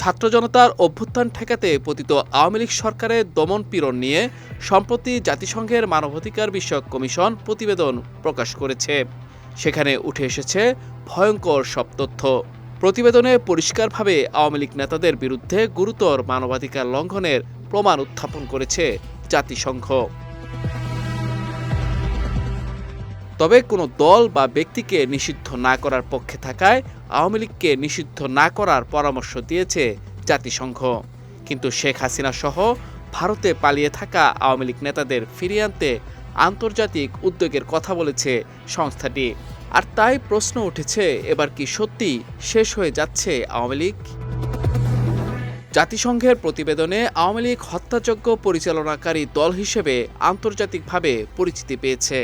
ছাত্র জনতার অভ্যুত্থান ঠেকাতে পতিত আওয়ামী লীগ সরকারের দমন পীড়ন নিয়ে সম্প্রতি জাতিসংঘের মানবাধিকার বিষয়ক কমিশন প্রতিবেদন প্রকাশ করেছে। সেখানে উঠে এসেছে ভয়ঙ্কর সব তথ্য। প্রতিবেদনে পরিষ্কারভাবে আওয়ামী লীগ নেতাদের বিরুদ্ধে গুরুতর মানবাধিকার লঙ্ঘনের প্রমাণ উত্থাপন করেছে জাতিসংঘ। তবে কোনো দল বা ব্যক্তিকে নিষিদ্ধ না করার পক্ষে থাকায় আওয়ামী লীগকে নিষিদ্ধ না করার পরামর্শ দিয়েছে জাতিসংঘ। কিন্তু শেখ হাসিনা সহ ভারতে পালিয়ে থাকা আওয়ামী লীগ নেতাদের ফিরিয়ে আনতে আন্তর্জাতিক উদ্যোগের কথা বলেছে সংস্থাটি। আর তাই প্রশ্ন উঠেছে, এবার কি সত্যি শেষ হয়ে যাচ্ছে আওয়ামী লীগ? জাতিসংঘের প্রতিবেদনে আওয়ামী লীগ হত্যাযজ্ঞ পরিচালনাকারী দল হিসেবে আন্তর্জাতিকভাবে পরিচিতি পেয়েছে।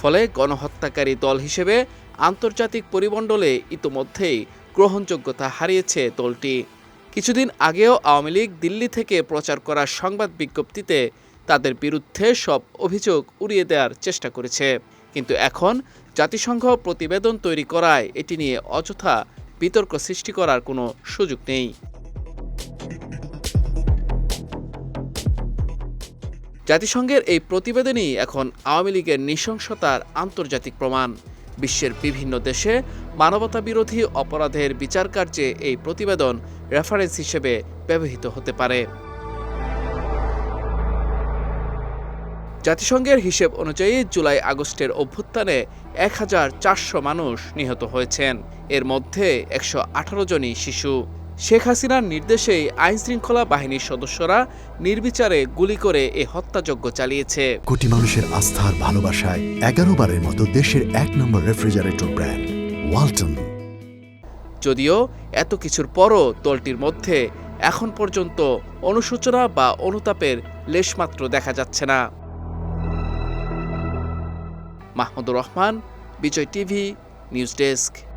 ফলে গণহত্যাকারী দল হিসেবে আন্তর্জাতিক পরিমণ্ডলে ইতোমধ্যেই গ্রহণযোগ্যতা হারিয়েছে দলটি। কিছুদিন আগেও আওয়ামী লীগ দিল্লি থেকে প্রচার করা সংবাদ বিজ্ঞপ্তিতে তাদের বিরুদ্ধে সব অভিযোগ উড়িয়ে দেওয়ার চেষ্টা করেছে। কিন্তু এখন জাতিসংঘ প্রতিবেদন তৈরি করায় এটি নিয়ে অযথা বিতর্ক সৃষ্টি করার কোনো সুযোগ নেই। জাতিসংঘের এই প্রতিবেদনই এখন আওয়ামী লীগের নৃশংসতার আন্তর্জাতিক প্রমাণ। বিশ্বের বিভিন্ন দেশে মানবতা বিরোধী অপরাধের বিচার কার্যে এই প্রতিবেদন রেফারেন্স হিসেবে ব্যবহৃত হতে পারে। জাতিসংঘের হিসেব অনুযায়ী জুলাই আগস্টের অভ্যুত্থানে এক হাজার চারশো মানুষ নিহত হয়েছেন। এর মধ্যে একশো আঠারো জনই শিশু। শেখ হাসিনার নির্দেশেই আইনশৃঙ্খলা বাহিনীর সদস্যরা নির্বিচারে গুলি করে এ হত্যাযজ্ঞ চালিয়েছে। কোটি মানুষের আস্থার ভালোবাসায় এগারো বারের মতো দেশের এক নম্বর রেফ্রিজারেটর ব্র্যান্ড ওয়ালটন। যদিও এত কিছুর পরও দলটির মধ্যে এখন পর্যন্ত অনুশোচনা বা অনুতাপের লেশমাত্র দেখা যাচ্ছে না। Mahmudur Rahman Bijoy TV news desk.